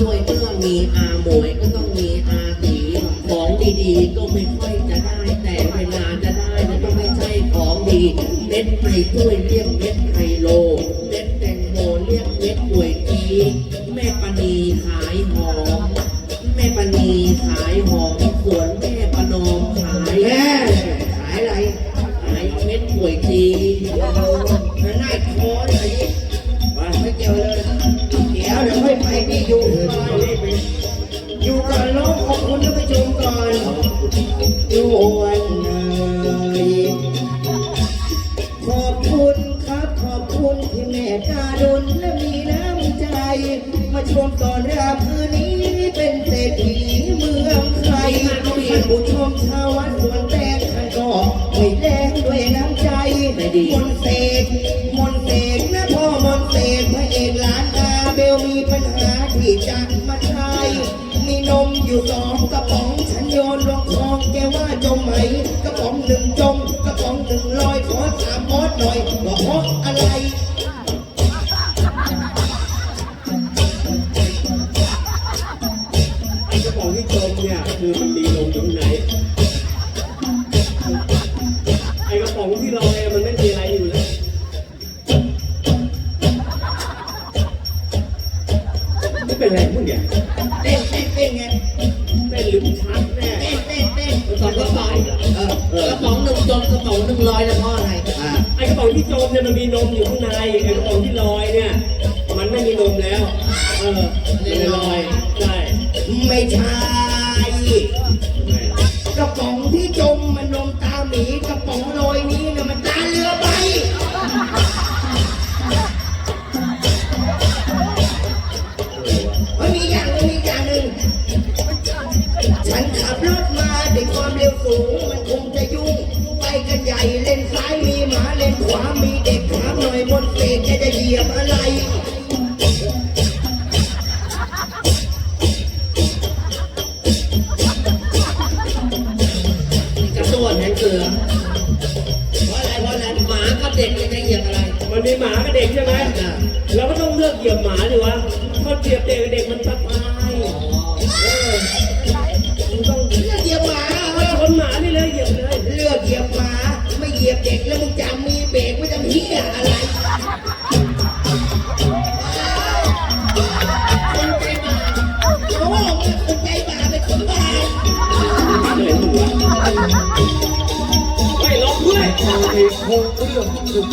รวยก็ต้องมีอาหมวยก็ต้องมีอาตีของดีๆ ก็ไม่ค่อยจะได้ แต่เวลาจะได้มันต้องไม่ใช่ของดี เม็ดไข่กล้วยเรียกเม็ดไข่โล เม็ดแตงโมเรียกเม็ดกล้วยจีแม่ปณีขายหอมแม่ปณีขายหอมสวนแม่ปนอมขายแม่ขายอะไรขายเม็ดกล้วยจี วนเลยขอบคุณครับขอบคุณที่แม่ตาดุลและมีน้ำใจ มาชมตอนรับคืนนี้เป็นเศรษฐีเมืองไทยผู้ชมชาววัดสวนแตงท่านก็ไม่แลกด้วยน้ำใจมนต์เสกมนต์เสกนะพ่อมนต์เสกพระเอกหลานตาเบลมีปัญหาที่จะมาใช้มีนมอยู่สองกระป๋อง จมไหมกระป๋องหนึ่งจมกระป๋องหนึ่งลอยขอถามมอสหน่อยว่าเพราะอะไรไอ้กระป๋องที่จมเนี่ยคือมันมีลงอยู่ไหน เป็นไรพวกเนี่ยเต้นเต้นเต้นไงเต้นหรือชักแน่เต้นเต้นเต้นสองกระป๋องเออเอกระป๋องหนึ่งจมกระป๋องหนึ่งลอยนะพ่ออะไรอ่าไอ้กระป๋องที่จมเนี่ยมันมีนมอยู่ข้างในไอ้กระป๋องที่ลอยเนี่ย มันไม่มีนมแล้วเออมันเลยลอยใช่ไม่ใช่กระป๋องที่จมมันนมตาหมีกระป๋องลอยนี้นะ มาด้วยความเร็วสูง มันคงจะยุ่ง ไปกันใหญ่เลนซ้ายมีหมาเลนขวามีเด็กถามหน่อยบนเศษแกจะเหยียบอะไรกระส่วนแหงเสือเพราะอะไรเพราะอะไรหมากับเด็กจะเหยียบอะไร มันมีหมากับเด็กใช่ไหมเราก็ต้องเลือกเหยียบหมาดิวะเพราะเหยียบเด็กเด็กมันสบาย เด็กแล้วมึงจำมีเบรกไม่จำเฮียอะไรคนาปเพราะว่าเราเป็นคนใจาปปคนบายไม่ร้องด้วยเรื่อ